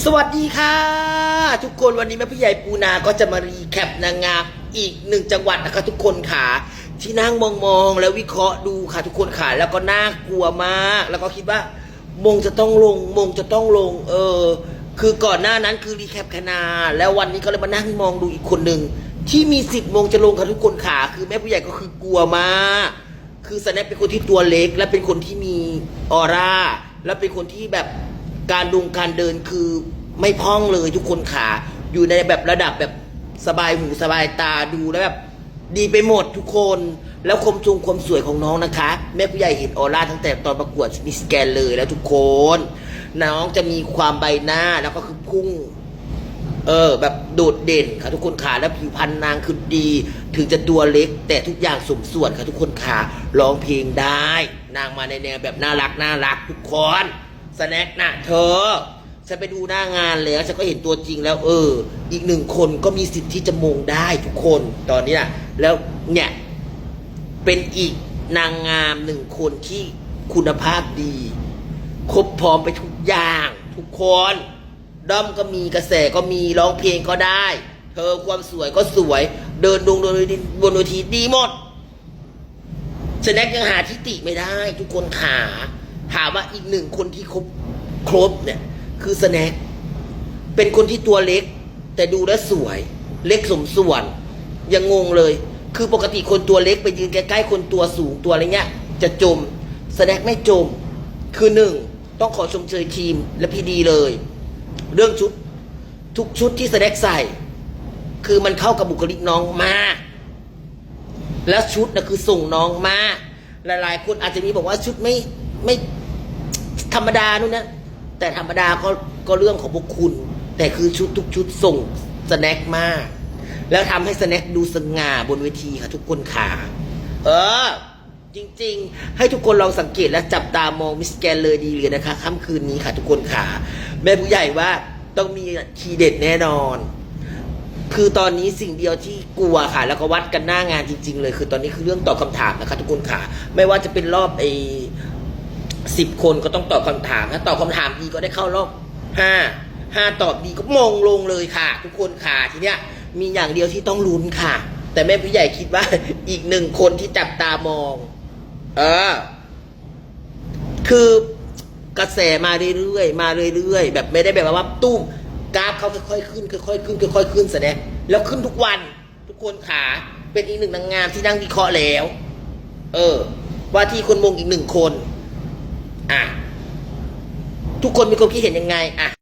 สวัสดีค่ะ ทุกคนวันนี้แม่ผู้ใหญ่ปูนาก็จะมารีแคปนางงามอีกหนึ่งจังหวัดนะคะทุกคนค่ะ ที่นั่งมองมองๆแล้ววิเคราะห์ดูค่ะ ทุกคนค่ะแล้วก็น่ากลัวมาก แล้วก็คิดว่ามงจะต้องลง มงจะต้องลง เออ คือก่อนหน้านั้นคือรีแคปคณาแล้ววันนี้ก็เลยมานั่งมองดูอีกคนหนึ่งที่มีสิทธิ์มงจะลงค่ะทุกคนค่ะ คือแม่ผู้ใหญ่ก็คือกลัวมาก คือสแนปเป็นคนที่ตัวเล็ก และเป็นคนที่มีออร่าและเป็นคนที่แบบ การดงการเดินคือไม่พร่องเลยทุกคนขา อยู่ในแบบระดับแบบสบายหูสบายตาดูแล้วแบบดีไปหมดทุกคน แล้วความทรงความสวยของน้องนะคะ แม่ผู้ใหญ่เห็นออร่าตั้งแต่ตอนประกวดมิสแกนเลยแล้วทุกคน น้องจะมีความใบหน้าแล้วก็คือพุ่ง เออ แบบโดดเด่นค่ะทุกคนขาแล้วผิวพรรณนางคือดี ถึงจะตัวเล็ก แต่ทุกอย่างสมส่วนค่ะทุกคนขาร้องเพลงได้ นางมาในแนวแบบน่ารักน่ารักทุกคน สแน็คนะเธอ ฉันไปดูหน้างานแล้ว ฉันก็เห็นตัวจริงแล้ว เออ อีกหนึ่งคนก็มีสิทธิ์ที่จะมงได้ทุกคนตอนนี้นะแล้วเนี่ย เป็นอีกนางงามหนึ่งคนที่คุณภาพดี ครบพร้อมไปทุกอย่าง ทุกคนด้อมก็มีกระแสก็มีร้องเพลงก็ได้ เธอความสวยก็สวย เดินดงดินบนเวทีดีหมดสแน็คยังหาทิติไม่ได้ ทุกคนขา ถามว่าอีกหนึ่งคนที่ครบครบเนี่ย คือสแน็คเป็นคนที่ตัวเล็ก แต่ดูแล้วสวย เล็กสมส่วน ยังงงเลย คือปกติคนตัวเล็กไปยืนใกล้ๆคนตัวสูงตัวอะไรเงี้ย จะจมสแน็คไม่จม คือหนึ่งต้องขอชมเชยทีมและพี่ดีเลย เรื่องชุดทุกชุดที่สแน็คใส่ คือมันเข้ากับบุคลิกน้องมากแล้วชุดนะคือส่งน้องมาหลายๆคนอาจจะมีบอกว่าชุดไม่ไม่ ธรรมดานู่นนะแต่ธรรมดาก็ก็เรื่องของพวกคุณ แต่คือชุดทุกชุดส่งสแน็คมาก แล้วทำให้สแน็คดูสง่าบนเวทีค่ะ ทุกคนขาเออ จริง ๆ ให้ทุกคนลองสังเกตและจับตามองมิสแกนเลยดีเลยนะคะค่ำคืนนี้ค่ะ ทุกคนขาแม่ผู้ใหญ่ว่าต้องมีทีเด็ดแน่นอน คือตอนนี้สิ่งเดียวที่กลัวค่ะ แล้วก็วัดกันหน้างานจริง ๆ เลย คือตอนนี้คือเรื่องตอบคำถามนะคะ ทุกคนค่ะ ไม่ว่าจะเป็นรอบไอ สิบคนก็ต้องตอบคำถามถ้าตอบคำถามดีก็ได้เข้ารอบห้าห้าตอบดีก็มงลงเลยค่ะ ทุกคนค่ะทีเนี้ยมีอย่างเดียวที่ต้องลุ้นค่ะ แต่แม่ผู้ใหญ่คิดว่าอีกหนึ่งคนที่จับตามอง เออ คือกระแสมาเรื่อยๆมาเรื่อยๆแบบไม่ได้แบบว่าตุ้มกราฟเขาค่อยๆขึ้นค่อยๆขึ้นค่อยๆขึ้นแสดงแล้วขึ้นทุกวัน ทุกคนขาเป็นอีกหนึ่งนางงามที่นั่งวิเคราะห์แล้ว เออ ว่าที่คนมงอีกหนึ่งคน อะทุกคนมีความคิดเห็นยังไงอะ